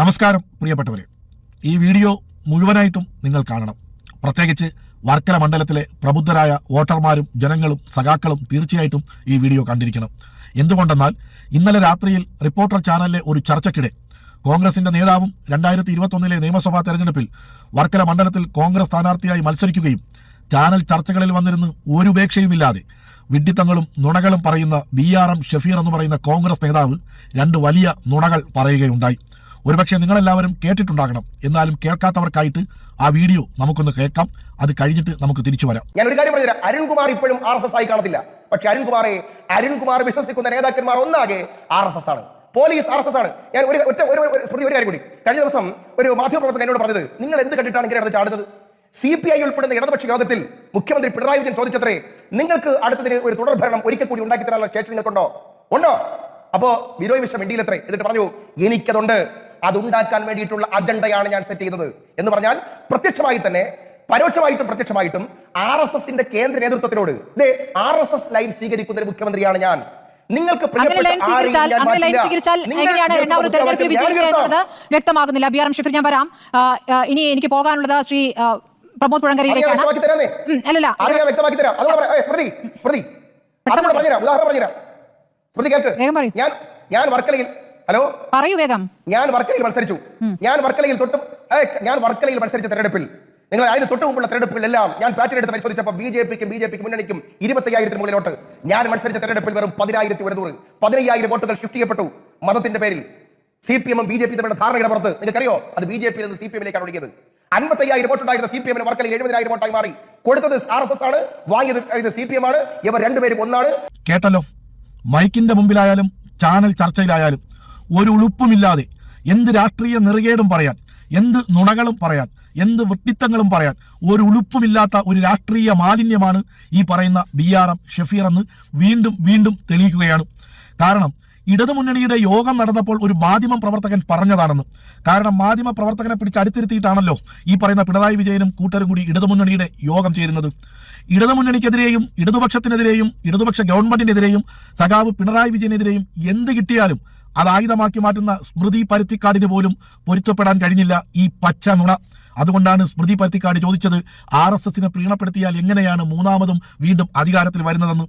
നമസ്കാരം പ്രിയപ്പെട്ടവരെ. ഈ വീഡിയോ മുഴുവനായിട്ടും നിങ്ങൾ കാണണം. പ്രത്യേകിച്ച് വർക്കല മണ്ഡലത്തിലെ പ്രബുദ്ധരായ വോട്ടർമാരും ജനങ്ങളും സഖാക്കളും തീർച്ചയായിട്ടും ഈ വീഡിയോ കണ്ടിരിക്കണം. എന്തുകൊണ്ടെന്നാൽ ഇന്നലെ രാത്രിയിൽ റിപ്പോർട്ടർ ചാനലിലെ ഒരു ചർച്ചയ്ക്കിടെ കോൺഗ്രസിന്റെ നേതാവും രണ്ടായിരത്തി ഇരുപത്തൊന്നിലെ നിയമസഭാ തെരഞ്ഞെടുപ്പിൽ വർക്കല മണ്ഡലത്തിൽ കോൺഗ്രസ് സ്ഥാനാർത്ഥിയായി മത്സരിക്കുകയും ചാനൽ ചർച്ചകളിൽ വന്നിരുന്ന് ഒരു ഉപേക്ഷയുമില്ലാതെ വിഡ്ഢിത്തങ്ങളും നുണകളും പറയുന്ന ബി ആർ എം ഷഫീർ എന്ന് പറയുന്ന കോൺഗ്രസ് നേതാവ് രണ്ട് വലിയ നുണകൾ പറയുകയുണ്ടായി. ഒരുപക്ഷെ നിങ്ങളെല്ലാവരും കേട്ടിട്ടുണ്ടാകണം. എന്നാലും കേൾക്കാത്തവർക്കായിട്ട് ആ വീഡിയോ നമുക്കൊന്ന് കേൾക്കാം. അത് കഴിഞ്ഞിട്ട് നമുക്ക് തിരിച്ചു വരാം. ഞാൻ ഒരു കാര്യം പറഞ്ഞുതരാം. അരുൺകുമാർ ഇപ്പോഴും ആർ എസ് എസ് ആയി കാണത്തില്ല. പക്ഷെ അരുൺകുമാറെ അരുൺകുമാർ വിശ്വസിക്കുന്ന നേതാക്കന്മാർ ഒന്നാകെ ആർ എസ് എസ് ആണ്. പോലീസ് ആർ എസ് എസ് ആണ്. ഞാൻ ഒരു ഒറ്റ ഒരു സ്മൃതി ഒരു കാര്യം കൂടി. കഴിഞ്ഞ ദിവസം ഒരു മാധ്യമപ്രവർത്തകൻ എന്നോട് പറഞ്ഞത് നിങ്ങൾ എന്ത് കണ്ടിട്ടാണ് ഇങ്ങനെ ചാടുന്നത്? സി പി ഐ ഉൾപ്പെടുന്ന ഇടതുപക്ഷ യോഗത്തിൽ മുഖ്യമന്ത്രി പിണറായി വിജയൻ ചോദിച്ചത്രേ നിങ്ങൾക്ക് അടുത്തതിന് ഒരു തുടർഭരണം ഒരിക്കൽ കൂടി ഉണ്ടാക്കി തരാനുള്ള ശേഷി നിങ്ങൾക്കുണ്ടോ? ഉണ്ടോ? അപ്പോ വിരോയ് വിശ്വം ഇന്ത്യയിലെത്രേ എന്നിട്ട് പറഞ്ഞു എനിക്കതുണ്ട്. അത് ഉണ്ടാക്കാൻ വേണ്ടിയിട്ടുള്ള അജണ്ടയാണ് ഞാൻ സെറ്റ് ചെയ്തത്. എന്ന് പറഞ്ഞാൽ പ്രത്യക്ഷമായി തന്നെ പരോക്ഷമായിട്ടും പ്രത്യക്ഷമായിട്ടും ആർ എസ് എസിന്റെ കേന്ദ്ര നേതൃത്വത്തിനോട് ഇതേ ആർ എസ് എസ് ലൈൻ സ്വീകരിക്കുന്ന ഒരു മുഖ്യമന്ത്രിയാണ് ഞാൻ. നിങ്ങൾക്ക് വ്യക്തമാകുന്നില്ല ബി ആർ എം ഷഫീർ ഞാൻ വരാം. ഇനി എനിക്ക് പോകാനുള്ളത് ശ്രീ പ്രമോദ് പുഴങ്കരി പുഴങ്കരയിലേക്കാണ് അല്ലല്ല. വ്യക്തമാക്കി തരാം. സ്മൃതി സ്മൃതി. ഉദാഹരണം പറഞ്ഞുതരാം. സ്മൃതി കേൾക്ക്. ഞാൻ ഞാൻ വർക്കലയിൽ ഹലോ? പറയൂ വേഗം. ഞാൻ വർക്കലയിൽ മത്സരിച്ചു. ഞാൻ വർക്കലയിൽ തൊട്ട് ഞാൻ വർക്കലയിൽ മത്സരിച്ച തെരഞ്ഞെടുപ്പിൽ. നിങ്ങൾ അതിന് തൊട്ട് മുമ്പുള്ള തെരഞ്ഞെടുപ്പുകളെല്ലാം ഞാൻ പാറ്റേൺ എടുത്ത് പരിശോധിച്ചപ്പോൾ ബി ജെ പിക്കും ബി ജെ പിക്ക് മുന്നണിക്കും ഇരുപത്തയ്യായിരത്തിന് മുകളിലോട്ട് ഞാൻ മത്സരിച്ച തെരഞ്ഞെടുപ്പിൽ വെറും പതിനായിരത്തി ഒരുന്നൂറ്. പതിനയ്യായിരം വോട്ടുകൾ ഷിഫ്റ്റ് ചെയ്യപ്പെട്ടു മതത്തിന്റെ പേരിൽ. സി പി എമ്മും ബി ജെ പി തമ്മിലുള്ള ധാരണയുടെ പുറത്ത്. നിങ്ങൾക്കറിയോ? അത് ബി ജെ പിയിൽ നിന്ന് സി പി എമ്മിലേക്കാണ് ഒഴുകിയത്. അൻപത്തയ്യായിരം വോട്ടുണ്ടായിരുന്ന സി പി എമ്മിന് വർക്കലയിൽ എഴുപതിനായിരം വോട്ടായി മാറി. കൊടുത്തത് ആർ എസ് എസ് ആണ് വാങ്ങിയത് ഇത് സി പി എം ആണ് ഇവർ രണ്ടുപേരും ഒന്നാണ്. കേട്ടല്ലോ. മൈക്കിന്റെ മുമ്പിലായാലും ചാനൽ ചർച്ചയിലായാലും ഒരു ഉളുപ്പുമില്ലാതെ എന്ത് രാഷ്ട്രീയ നെറുകേടും പറയാൻ എന്ത് നുണകളും പറയാൻ എന്ത് വെട്ടിത്തങ്ങളും പറയാൻ ഒരു ഉളുപ്പുമില്ലാത്ത ഒരു രാഷ്ട്രീയ മാലിന്യമാണ് ഈ പറയുന്ന ബി ആർ എം ഷഫീർ എന്ന് വീണ്ടും വീണ്ടും തെളിയിക്കുകയാണ്. കാരണം ഇടതുമുന്നണിയുടെ യോഗം നടന്നപ്പോൾ ഒരു മാധ്യമ പ്രവർത്തകൻ പറഞ്ഞതാണെന്ന്. കാരണം മാധ്യമ പ്രവർത്തകനെ പിടിച്ച് അടുത്തിരുത്തിയിട്ടാണല്ലോ ഈ പറയുന്ന പിണറായി വിജയനും കൂട്ടരും കൂടി ഇടതുമുന്നണിയുടെ യോഗം ചേരുന്നത്. ഇടതുമുന്നണിക്കെതിരെയും ഇടതുപക്ഷത്തിനെതിരെയും ഇടതുപക്ഷ ഗവൺമെന്റിനെതിരെയും സഖാവ് പിണറായി വിജയനെതിരെയും എന്ത് കിട്ടിയാലും അത് ആയുധമാക്കി മാറ്റുന്ന സ്മൃതി പരുത്തിക്കാടിന് പോലും പൊരുത്തപ്പെടാൻ കഴിഞ്ഞില്ല ഈ പച്ച നുണ. അതുകൊണ്ടാണ് സ്മൃതി പരുത്തിക്കാട് ചോദിച്ചത് ആർ എസ് എസിനെ പ്രീണപ്പെടുത്തിയാൽ എങ്ങനെയാണ് മൂന്നാമതും വീണ്ടും അധികാരത്തിൽ വരുന്നതെന്ന്.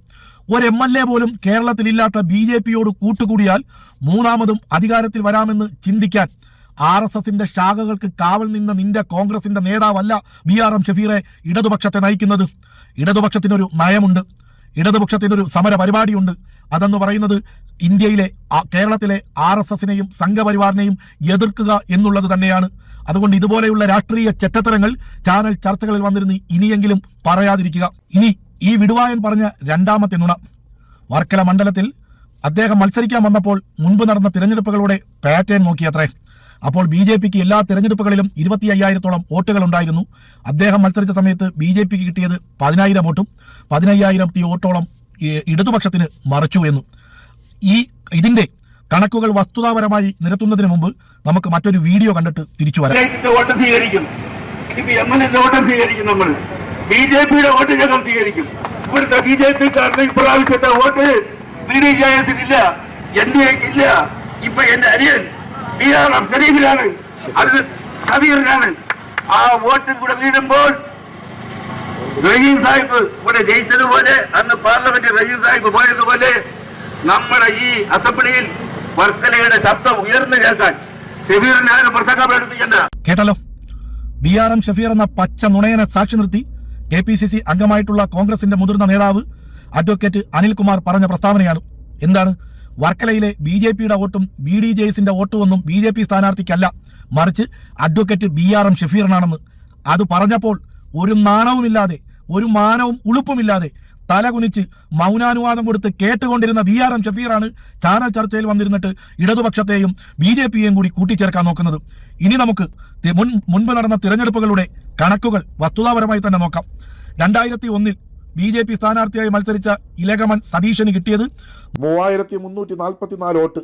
ഒരു എം എൽ എ പോലും കേരളത്തിലില്ലാത്ത ബി ജെ പിയോട് കൂട്ടുകൂടിയാൽ മൂന്നാമതും അധികാരത്തിൽ വരാമെന്ന് ചിന്തിക്കാൻ. ആർ എസ് എസിന്റെ ശാഖകൾക്ക് കാവൽ നിന്ന നിന്റെ കോൺഗ്രസിന്റെ നേതാവല്ല ബി ആർ എം ഷഫീറെ ഇടതുപക്ഷത്തെ നയിക്കുന്നത്. ഇടതുപക്ഷത്തിനൊരു നയമുണ്ട്. ഇടതുപക്ഷത്തിനൊരു സമര പരിപാടിയുണ്ട് അതെന്ന് പറയുന്നത് ഇന്ത്യയിലെ കേരളത്തിലെ ആർ എസ് എസിനെയും സംഘപരിവാറിനെയും എതിർക്കുക എന്നുള്ളത് തന്നെയാണ്. അതുകൊണ്ട് ഇതുപോലെയുള്ള രാഷ്ട്രീയ ചെറ്റത്തരങ്ങൾ ചാനൽ ചർച്ചകളിൽ വന്നിരുന്ന് ഇനിയെങ്കിലും പറയാതിരിക്കുക. ഇനി ഈ വിടുവായൻ പറഞ്ഞ രണ്ടാമത്തെ നുണ. വർക്കല മണ്ഡലത്തിൽ അദ്ദേഹം മത്സരിക്കാൻ വന്നപ്പോൾ മുൻപ് നടന്ന തിരഞ്ഞെടുപ്പുകളുടെ പാറ്റേൺ നോക്കിയത്രേ. അപ്പോൾ ബി ജെ പിക്ക് എല്ലാ തിരഞ്ഞെടുപ്പുകളിലും ഇരുപത്തി അയ്യായിരത്തോളം വോട്ടുകൾ ഉണ്ടായിരുന്നു. അദ്ദേഹം മത്സരിച്ച സമയത്ത് ബി ജെ പിക്ക് കിട്ടിയത് പതിനായിരം വോട്ടും പതിനയ്യായിരം ടി വോട്ടോളം ഇടതുപക്ഷത്തിന് മറിച്ചു എന്ന്. ഈ ഇതിന്റെ കണക്കുകൾ വസ്തുതാപരമായി നിരത്തുന്നതിന് മുമ്പ് നമുക്ക് മറ്റൊരു വീഡിയോ കണ്ടിട്ട് തിരിച്ചു വരാം. ആ വോട്ടും കൂടെ വീഴുമ്പോൾ റഹീം സാഹിബ് ഇവിടെ ജയിച്ചതുപോലെ അന്ന് പാർലമെന്റ് റഹീം സാഹിബ് പോയതുപോലെ നമ്മുടെ ഈ അസംബ്ലിയിൽ വർക്കലയുടെ ശബ്ദം ഉയർന്നു കേൾക്കാൻ ഷെഫീറിനെ ആരും പ്രസംഗം എടുപ്പിക്കണ്ട കേട്ടല്ലോ? ബി ആർ എം ഷഫീർ എന്ന പച്ച നുണയനെ സാക്ഷി നിർത്തി കെ പി സി സി അംഗമായിട്ടുള്ള കോൺഗ്രസിന്റെ മുതിർന്ന നേതാവ് അഡ്വക്കേറ്റ് അനിൽകുമാർ പറഞ്ഞ പ്രസ്താവനയാണ്. എന്താണ്? വർക്കലയിലെ ബി ജെ പിയുടെ വോട്ടും ബി ഡി ജെ എസിന്റെ വോട്ടും ഒന്നും ബി ജെ പി സ്ഥാനാർത്ഥിക്കല്ല. മറിച്ച് അഡ്വക്കേറ്റ് ബി ആർ എം ഷഫീറിനാണെന്ന്. അത് പറഞ്ഞപ്പോൾ ഒരു നാണവുമില്ലാതെ ഒരു മാനവും ഉളുപ്പുമില്ലാതെ തല കുനിച്ച് മൗനാനുവാദം കൊടുത്ത് കേട്ടുകൊണ്ടിരുന്ന ബി ആർ എം ഷഫീറാണ് ചാനൽ ചർച്ചയിൽ വന്നിരുന്നിട്ട് ഇടതുപക്ഷത്തെയും ബി ജെ പിയെയും കൂടി കൂട്ടിച്ചേർക്കാൻ നോക്കുന്നത്. ഇനി നമുക്ക് മുൻ മുൻപ് നടന്ന തിരഞ്ഞെടുപ്പുകളുടെ കണക്കുകൾ വസ്തുതാപരമായി തന്നെ നോക്കാം. രണ്ടായിരത്തി ഒന്നിൽ ബി ജെ പി സ്ഥാനാർത്ഥിയായി മത്സരിച്ച ഇലകമൻ സതീശന് കിട്ടിയത് മൂവായിരത്തി മുന്നൂറ്റി നാൽപ്പത്തിനാല് വോട്ട്.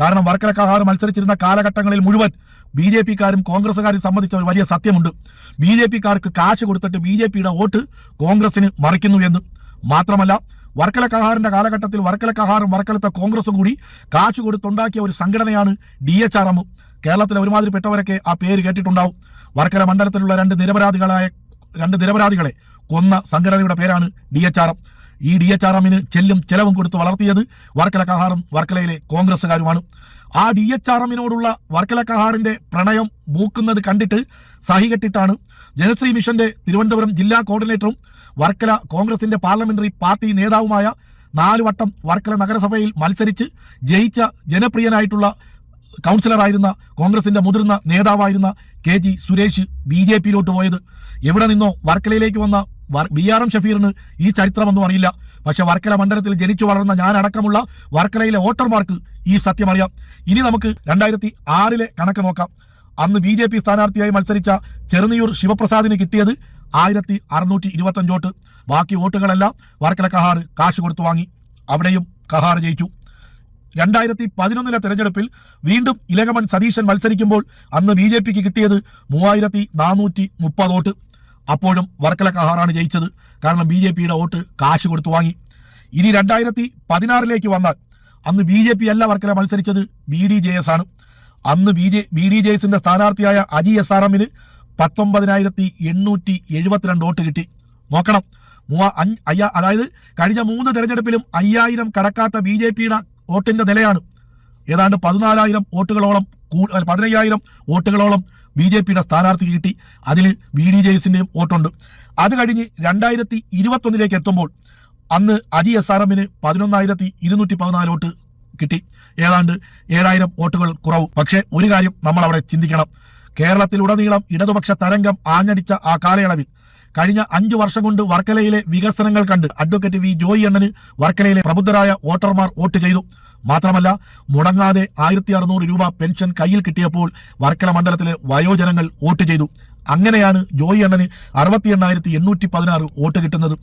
കാരണം വർക്കല കഹാർ മത്സരിച്ചിരുന്ന കാലഘട്ടങ്ങളിൽ മുഴുവൻ ബി ജെ പിക്കാരും കോൺഗ്രസുകാരും സംബന്ധിച്ച ഒരു വലിയ സത്യമുണ്ട്. ബി ജെ പിക്കാർക്ക് കാശ് കൊടുത്തിട്ട് ബി ജെ പിയുടെ വോട്ട് കോൺഗ്രസിന് മറിക്കുന്നു എന്ന്. മാത്രമല്ല വർക്കല കഹാറിന്റെ കാലഘട്ടത്തിൽ വർക്കല കഹാറും വർക്കലത്തെ കോൺഗ്രസും കൂടി കാശ് കൊടുത്തുണ്ടാക്കിയ ഒരു സംഘടനയാണ് ഡി എച്ച് ആർ എം കേരളത്തിലെ ഒരുമാതിരിപ്പെട്ടവരൊക്കെ ആ പേര് കേട്ടിട്ടുണ്ടാവും. വർക്കല മണ്ഡലത്തിലുള്ള രണ്ട് നിരപരാധികളായ രണ്ട് നിരപരാധികളെ കൊന്ന സംഘടനയുടെ പേരാണ് ഡി എച്ച് ആർ എം ഈ ഡി എച്ച് ആർ എമ്മിന് ചെല്ലും ചെലവും കൊടുത്ത് വളർത്തിയത് വർക്കല കഹാറും വർക്കലയിലെ കോൺഗ്രസ്സുകാരുമാണ്. ആ ഡി എച്ച് ആർ എമ്മിനോടുള്ള വർക്കല കഹാറിന്റെ പ്രണയം മൂക്കുന്നത് കണ്ടിട്ട് സഹികെട്ടിട്ടാണ് ജനശ്രീ മിഷന്റെ തിരുവനന്തപുരം ജില്ലാ കോർഡിനേറ്ററും വർക്കല കോൺഗ്രസിന്റെ പാർലമെന്ററി പാർട്ടി നേതാവുമായ നാലുവട്ടം വർക്കല നഗരസഭയിൽ മത്സരിച്ച് ജയിച്ച ജനപ്രിയനായിട്ടുള്ള കൗൺസിലറായിരുന്ന കോൺഗ്രസിന്റെ മുതിർന്ന നേതാവായിരുന്ന K G Suresh B J പിയിലോട്ട് പോയത്. എവിടെ നിന്നോ വർക്കലയിലേക്ക് വന്ന ബി ആർ എം ഷഫീറിന് ഈ ചരിത്രമൊന്നും അറിയില്ല. പക്ഷെ വർക്കല മണ്ഡലത്തിൽ ജനിച്ചു വളർന്ന ഞാനടക്കമുള്ള വർക്കലയിലെ വോട്ടർമാർക്ക് ഈ സത്യം അറിയാം. ഇനി നമുക്ക് രണ്ടായിരത്തി ആറിലെ കണക്ക് നോക്കാം. അന്ന് ബി സ്ഥാനാർത്ഥിയായി മത്സരിച്ച ചെറുനിയൂർ ശിവപ്രസാദിന് കിട്ടിയത് ആയിരത്തി അറുന്നൂറ്റി ഇരുപത്തഞ്ച് വോട്ട്. ബാക്കി വോട്ടുകളെല്ലാം വർക്കല കഹാർ കാശ് കൊടുത്തു വാങ്ങി. അവിടെയും കഹാർ ജയിച്ചു. രണ്ടായിരത്തി പതിനൊന്നിലെ തെരഞ്ഞെടുപ്പിൽ വീണ്ടും ഇലകമൺ സതീശൻ മത്സരിക്കുമ്പോൾ അന്ന് ബി ജെ പിക്ക് കിട്ടിയത് മൂവായിരത്തി നാനൂറ്റി മുപ്പത് വോട്ട്. അപ്പോഴും വർക്കല കഹാറാണ് ജയിച്ചത്. കാരണം ബി ജെ പിയുടെ വോട്ട് കാശ് കൊടുത്തു വാങ്ങി. ഇനി രണ്ടായിരത്തി പതിനാറിലേക്ക് വന്നാൽ അന്ന് ബി ജെ പി അല്ല വർക്കല മത്സരിച്ചത്. ബി ഡി ജെ എസ് ആണ്. അന്ന് B J B D J എസിന്റെ സ്ഥാനാർത്ഥിയായ അജി എസ് ആർ എമ്മിന് പത്തൊമ്പതിനായിരത്തി എണ്ണൂറ്റി എഴുപത്തിരണ്ട് വോട്ട് കിട്ടി. നോക്കണം. മൂവ അയ്യാ അതായത് കഴിഞ്ഞ മൂന്ന് തെരഞ്ഞെടുപ്പിലും അയ്യായിരം കടക്കാത്ത ബി ജെ പിയുടെ വോട്ടിന്റെ നിലയാണ്. ഏതാണ്ട് പതിനാലായിരം വോട്ടുകളോളം പതിനയ്യായിരം വോട്ടുകളോളം ബി ജെ പിയുടെ സ്ഥാനാർത്ഥിക്ക് കിട്ടി. അതിൽ ബി ഡി ജെ എസിന്റെയും വോട്ടുണ്ട്. അത് കഴിഞ്ഞ് രണ്ടായിരത്തി ഇരുപത്തൊന്നിലേക്ക് എത്തുമ്പോൾ അന്ന് അജി എസ് ആർ എമ്മിന് പതിനൊന്നായിരത്തി ഇരുന്നൂറ്റി പതിനാല് വോട്ട് കിട്ടി. ഏതാണ്ട് ഏഴായിരം വോട്ടുകൾ കുറവ്. പക്ഷേ ഒരു കാര്യം നമ്മൾ അവിടെ ചിന്തിക്കണം. കേരളത്തിലുടനീളം ഇടതുപക്ഷ തരംഗം ആഞ്ഞടിച്ച ആ കാലയളവിൽ കഴിഞ്ഞ അഞ്ചു വർഷം കൊണ്ട് വർക്കലയിലെ വികസനങ്ങൾ കണ്ട് അഡ്വക്കേറ്റ് വി ജോയി അണ്ണന് വർക്കലയിലെ പ്രബുദ്ധരായ വോട്ടർമാർ വോട്ട് ചെയ്തു. മാത്രമല്ല മുടങ്ങാതെ ആയിരത്തി അറുന്നൂറ് രൂപ പെൻഷൻ കയ്യിൽ കിട്ടിയപ്പോൾ വർക്കല മണ്ഡലത്തിലെ വയോജനങ്ങൾ വോട്ട് ചെയ്തു. അങ്ങനെയാണ് ജോയി അണ്ണന് അറുപത്തി എണ്ണായിരത്തി എണ്ണൂറ്റി പതിനാറ് വോട്ട് കിട്ടുന്നത്.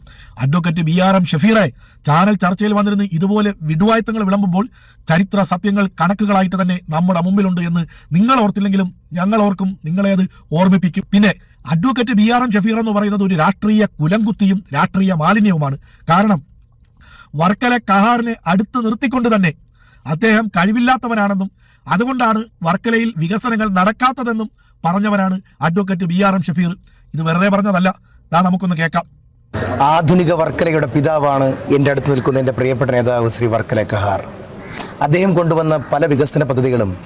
അഡ്വക്കേറ്റ് ബി ആർ എം ഷഫീറെ ചാനൽ ചർച്ചയിൽ വന്നിരുന്ന് ഇതുപോലെ വിടുവായത്തങ്ങൾ വിളമ്പുമ്പോൾ ചരിത്ര സത്യങ്ങൾ കണക്കുകളായിട്ട് തന്നെ നമ്മുടെ മുമ്പിലുണ്ട് എന്ന് നിങ്ങൾ ഓർത്തില്ലെങ്കിലും ഞങ്ങൾ ഓർക്കും നിങ്ങളെ അത് ഓർമ്മിപ്പിക്കും. പിന്നെ advocate B R M Shafeer എന്ന് പറയുന്നത് ഒരു രാഷ്ട്രീയ കുലംകുത്തിയും രാഷ്ട്രീയ മാലിന്യവുമാണ്. കാരണം വർക്കല കഹാറിനെ അടുത്ത് നിർത്തിക്കൊണ്ട് തന്നെ അദ്ദേഹം കഴിവില്ലാത്തവനാണെന്നും അതുകൊണ്ടാണ് വർക്കലയിൽ വികസനങ്ങൾ നടക്കാത്തതെന്നും പറഞ്ഞവനാണ് advocate B R M Shafeer. ഇത് വെറുതെ പറഞ്ഞതല്ല. ദാ നമുക്കൊന്ന് കേൾക്കാം. ആധുനിക വർക്കലയുടെ പിതാവാണ് എന്റെ അടുത്ത് നിൽക്കുന്ന എന്റെ പ്രിയപ്പെട്ട നേതാവ് ശ്രീ വർക്കല കഹാർ. അദ്ദേഹം കൊണ്ടുവന്ന പല വികസന പദ്ധതികളും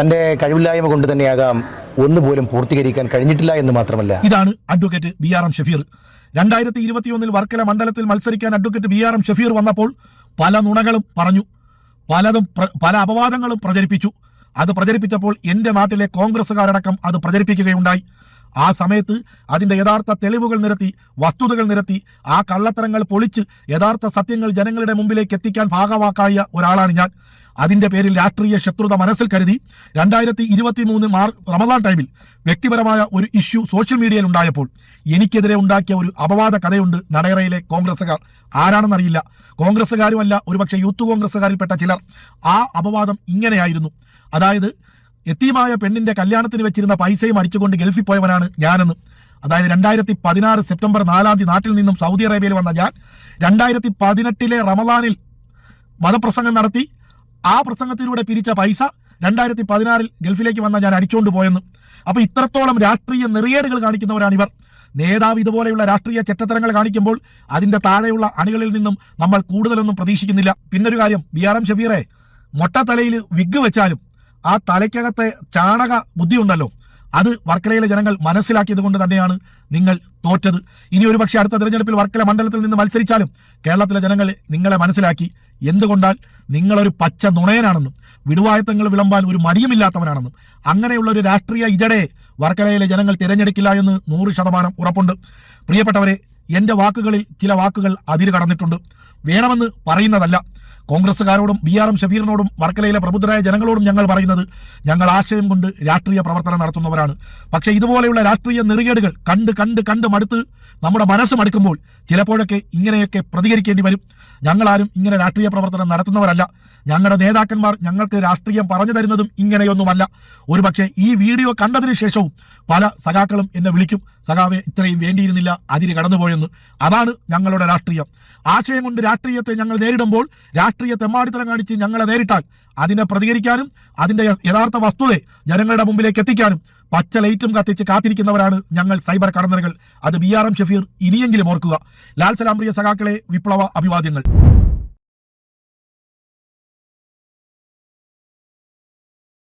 തന്റെ കഴിവില്ലായ്മ കൊണ്ട് തന്നെയാകാം ഒന്നുപോലും പൂർത്തീകരിക്കാൻ കഴിഞ്ഞിട്ടില്ല എന്ന് മാത്രമല്ല. ഇതാണ് advocate B R M Shafeer. രണ്ടായിരത്തി ഇരുപത്തിയൊന്നിൽ വർക്കല മണ്ഡലത്തിൽ മത്സരിക്കാൻ advocate B R M Shafeer വന്നപ്പോൾ പല നുണകളും പറഞ്ഞു. പലതും പല അപവാദങ്ങളും പ്രചരിപ്പിച്ചു. അത് പ്രചരിപ്പിച്ചപ്പോൾ എന്റെ നാട്ടിലെ കോൺഗ്രസ്സുകാരടക്കം അത് പ്രചരിപ്പിക്കുകയുണ്ടായി. ആ സമയത്ത് അതിന്റെ യഥാർത്ഥ തെളിവുകൾ നിരത്തി വസ്തുതകൾ നിരത്തി ആ കള്ളത്തരങ്ങൾ പൊളിച്ച് യഥാർത്ഥ സത്യങ്ങൾ ജനങ്ങളുടെ മുമ്പിലേക്ക് എത്തിക്കാൻ ഭാഗവാക്കായ ഒരാളാണ് ഞാൻ. അതിന്റെ പേരിൽ രാഷ്ട്രീയ ശത്രുത മനസ്സിൽ കരുതി രണ്ടായിരത്തി ഇരുപത്തി മൂന്ന് മാർ റമദാൻ ടൈമിൽ വ്യക്തിപരമായ ഒരു ഇഷ്യൂ സോഷ്യൽ മീഡിയയിൽ ഉണ്ടായപ്പോൾ എനിക്കെതിരെ ഉണ്ടാക്കിയ ഒരു അപവാദ കഥയുണ്ട് നടയറയിലെ കോൺഗ്രസ്സുകാർ. ആരാണെന്നറിയില്ല. കോൺഗ്രസ്സുകാരുമല്ല ഒരുപക്ഷെ യൂത്ത് കോൺഗ്രസ്സുകാരിൽപ്പെട്ട ചിലർ. ആ അപവാദം ഇങ്ങനെയായിരുന്നു. അതായത് എത്തിയുമായ പെണ്ണിന്റെ കല്യാണത്തിന് വെച്ചിരുന്ന പൈസയും അടിച്ചുകൊണ്ട് ഗൾഫിൽ പോയവനാണ് ഞാനെന്ന്. അതായത് രണ്ടായിരത്തി പതിനാറ് സെപ്റ്റംബർ നാലാം തീയതി നാട്ടിൽ നിന്നും സൗദി അറേബ്യയിൽ വന്ന ഞാൻ രണ്ടായിരത്തി പതിനെട്ടിലെ റമദാനിൽ മതപ്രസംഗം നടത്തി. ആ പ്രസംഗത്തിലൂടെ പിരിച്ച പൈസ രണ്ടായിരത്തി പതിനാറിൽ ഗൾഫിലേക്ക് വന്ന ഞാൻ അടിച്ചുകൊണ്ട് പോയെന്ന്. അപ്പോൾ ഇത്രത്തോളം രാഷ്ട്രീയ നെറിയേടുകൾ കാണിക്കുന്നവരാണ് ഇവർ. നേതാവ് ഇതുപോലെയുള്ള രാഷ്ട്രീയ ചെറ്റത്തരങ്ങൾ കാണിക്കുമ്പോൾ അതിന്റെ താഴെയുള്ള അണികളിൽ നിന്നും നമ്മൾ കൂടുതലൊന്നും പ്രതീക്ഷിക്കുന്നില്ല. പിന്നൊരു കാര്യം ബി ആർ എം ഷബീറെ മൊട്ടത്തലയിൽ വിഗ് വെച്ചാലും ആ തലയ്ക്കകത്തെ ചാണക ബുദ്ധി ഉണ്ടല്ലോ. അത് വർക്കലയിലെ ജനങ്ങൾ മനസ്സിലാക്കിയത് കൊണ്ട് തന്നെയാണ് നിങ്ങൾ തോറ്റത്. ഇനി ഒരു പക്ഷേ അടുത്ത തിരഞ്ഞെടുപ്പിൽ വർക്കല മണ്ഡലത്തിൽ നിന്ന് മത്സരിച്ചാലും കേരളത്തിലെ ജനങ്ങൾ നിങ്ങളെ മനസ്സിലാക്കി. എന്തുകൊണ്ടാൽ നിങ്ങളൊരു പച്ച നുണയനാണെന്നും വിടുവായത്തങ്ങൾ വിളമ്പാൻ ഒരു മടിയുമില്ലാത്തവനാണെന്നും അങ്ങനെയുള്ള ഒരു രാഷ്ട്രീയ ഇജടയെ വർക്കലയിലെ ജനങ്ങൾ തിരഞ്ഞെടുക്കില്ല എന്ന് നൂറ് ശതമാനം ഉറപ്പുണ്ട്. പ്രിയപ്പെട്ടവരെ എന്റെ വാക്കുകളിൽ ചില വാക്കുകൾ അതിര് കടന്നിട്ടുണ്ട് വേണമെന്ന് പറയുന്നതല്ല. കോൺഗ്രസ്സുകാരോടും ബി ആർ എം ഷബീറിനോടും വർക്കലയിലെ പ്രബുദ്ധരായ ജനങ്ങളോടും ഞങ്ങൾ പറയുന്നത് ഞങ്ങൾ ആശയം കൊണ്ട് രാഷ്ട്രീയ പ്രവർത്തനം നടത്തുന്നവരാണ്. പക്ഷേ ഇതുപോലെയുള്ള രാഷ്ട്രീയ നെറുകേടുകൾ കണ്ട് കണ്ട് കണ്ട് മടുത്ത് നമ്മുടെ മനസ്സ് മടുക്കുമ്പോൾ ചിലപ്പോഴൊക്കെ ഇങ്ങനെയൊക്കെ പ്രതികരിക്കേണ്ടി വരും. ഞങ്ങളാരും ഇങ്ങനെ രാഷ്ട്രീയ പ്രവർത്തനം നടത്തുന്നവരല്ല. ഞങ്ങളുടെ നേതാക്കന്മാർ ഞങ്ങൾക്ക് രാഷ്ട്രീയം പറഞ്ഞു തരുന്നതും ഇങ്ങനെയൊന്നുമല്ല. ഒരുപക്ഷെ ഈ വീഡിയോ കണ്ടതിന് ശേഷവും പല സഖാക്കളും എന്നെ വിളിക്കും. സഖാവെ ഇത്രയും വേണ്ടിയിരുന്നില്ല അതിര് കടന്നുപോയെന്ന്. അതാണ് ഞങ്ങളുടെ രാഷ്ട്രീയം. ആശയം കൊണ്ട് രാഷ്ട്രീയത്തെ ഞങ്ങൾ നേരിടുമ്പോൾ രാഷ്ട്രീയ രാഷ്ട്രീയ തെമ്മാടിത്തരം കാണിച്ച് ഞങ്ങളെ നേരിട്ടാൽ അതിനെ പ്രതികരിക്കാനും അതിന്റെ യഥാർത്ഥ വസ്തുതയെ ജനങ്ങളുടെ മുമ്പിലേക്ക് എത്തിക്കാനും പച്ച ലൈറ്റും കത്തിച്ച് കാത്തിരിക്കുന്നവരാണ് ഞങ്ങൾ സൈബർ കടന്നലുകൾ അത് ബി ആർ എം ഷഫീർ ഇനിയെങ്കിലും ഓർക്കുക. ലാൽ സലാം പ്രിയ സഖാക്കളെ വിപ്ലവ അഭിവാദ്യങ്ങൾ.